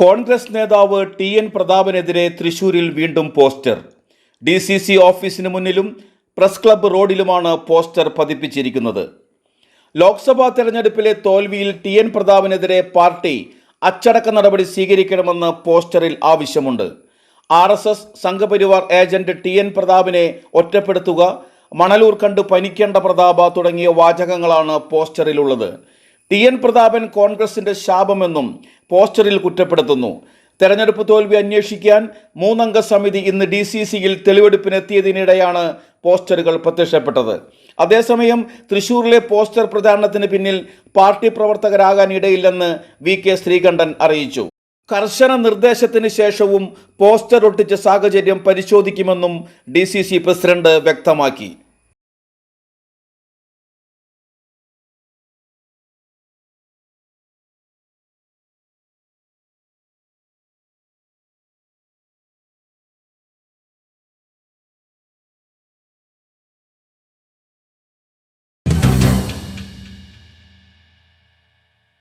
കോൺഗ്രസ് നേതാവ് T N പ്രതാപനെതിരെ തൃശൂരിൽ വീണ്ടും പോസ്റ്റർ. ഡി സി സി ഓഫീസിന് മുന്നിലും പ്രസ് ക്ലബ്ബ് റോഡിലുമാണ് പോസ്റ്റർ പതിപ്പിച്ചിരിക്കുന്നത്. ലോക്സഭാ തെരഞ്ഞെടുപ്പിലെ തോൽവിയിൽ ടി എൻ പ്രതാപനെതിരെ പാർട്ടി അച്ചടക്ക നടപടി സ്വീകരിക്കണമെന്ന് പോസ്റ്ററിൽ ആവശ്യമുണ്ട്. R S S Sangh Parivar agent T N പ്രതാപിനെ ഒറ്റപ്പെടുത്തുക മണലൂർ കണ്ട് പനിക്കേണ്ട പ്രതാപ തുടങ്ങിയ വാചകങ്ങളാണ് പോസ്റ്ററിലുള്ളത്. ടി എൻ പ്രതാപൻ കോൺഗ്രസിന്റെ ശാപമെന്നും പോസ്റ്ററിൽ കുറ്റപ്പെടുത്തുന്നു. തെരഞ്ഞെടുപ്പ് തോൽവി അന്വേഷിക്കാൻ മൂന്നംഗ സമിതി ഇന്ന് ഡി സി സിയിൽ തെളിവെടുപ്പിനെത്തിയതിനിടെയാണ് പോസ്റ്ററുകൾ പ്രത്യക്ഷപ്പെട്ടത്. അതേസമയം തൃശൂരിലെ പോസ്റ്റർ പ്രചാരണത്തിന് പിന്നിൽ പാർട്ടി പ്രവർത്തകരാകാൻ ഇടയില്ലെന്ന് വി കെ ശ്രീകണ്ഠൻ അറിയിച്ചു. കർശന നിർദ്ദേശത്തിന് ശേഷവും പോസ്റ്റർ ഒട്ടിച്ച സാഹചര്യം പരിശോധിക്കുമെന്നും ഡി സി സി പ്രസിഡന്റ് വ്യക്തമാക്കി.